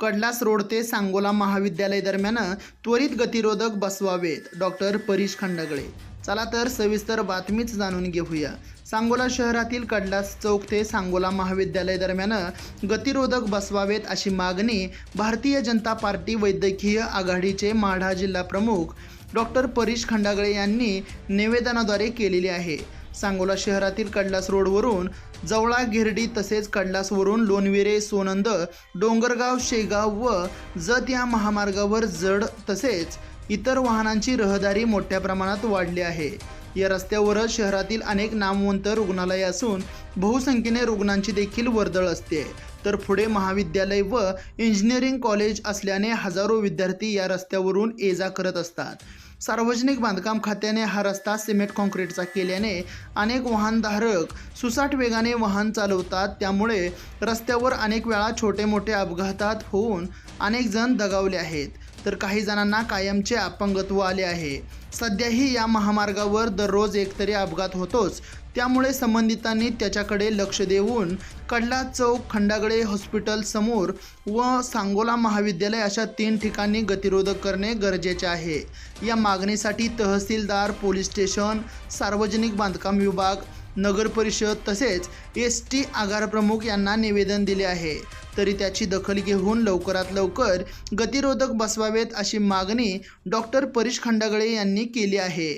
Kadlas road ते सांगोला महाविद्यालय दरम्यान त्वरित गतिरोधक बसवावेत. डॉक्टर परीश खंडगळे. चला तर सविस्तर बातमीच जाणून घेऊया. सांगोला शहरातील कडलास चौक ते सांगोला महाविद्यालय दरम्यान गतिरोधक बसवावेत अशी मागणी भारतीय जनता पार्टी वैद्यकीय आघाडीचे माढा जिल्हा प्रमुख डॉक्टर परीश खंडागळे यांनी निवेदनाद्वारे केलेली आहे. सांगोला शहरातील कडलास रोडवरून जवळा गिरडी तसेच कडलासवरून लोणविरे सोनंद डोंगरगाव शेगाव व जत या महामार्गावर जड तसेच इतर वाहनांची रहदारी मोठ्या प्रमाणात वाढली आहे. या रस्त्यावरच शहरातील अनेक नामवंत रुग्णालये असून बहुसंख्येने रुग्णांची देखील वर्दळ असते. तर पुढे महाविद्यालय व इंजिनिअरिंग कॉलेज असल्याने हजारो विद्यार्थी या रस्त्यावरून ये जा करत असतात. सार्वजनिक बांधकाम खात्याने हा रस्ता सिमेंट कॉन्क्रीटचा केल्याने अनेक वाहनधारक सुसाट वेगाने वाहन चालवतात. त्यामुळे रस्त्यावर अनेक वेळा छोटे मोठे अपघातात होऊन अनेक जण दगावले आहेत. तर काही जणांना कायमचे अपंगत्व आले आहे. सध्याही या महामार्गावर दररोज एकतरी अपघात होतोच. त्यामुळे संबंधितांनी त्याच्याकडे लक्ष देऊन कडला चौक खंडागडे हॉस्पिटल समोर व सांगोला महाविद्यालय अशा तीन ठिकाणी गतिरोधक करणे गरजेचे आहे. या मागणीसाठी तहसीलदार पोलीस स्टेशन सार्वजनिक बांधकाम विभाग नगरपरिषद तसेच एस टी आगारप्रमुख यांना निवेदन दिले आहे. तरी त्याची दखल घेऊन लवकरात लवकर गतिरोधक बसवावेत अशी मागणी डॉक्टर परीश खंडागळे यांनी केली आहे.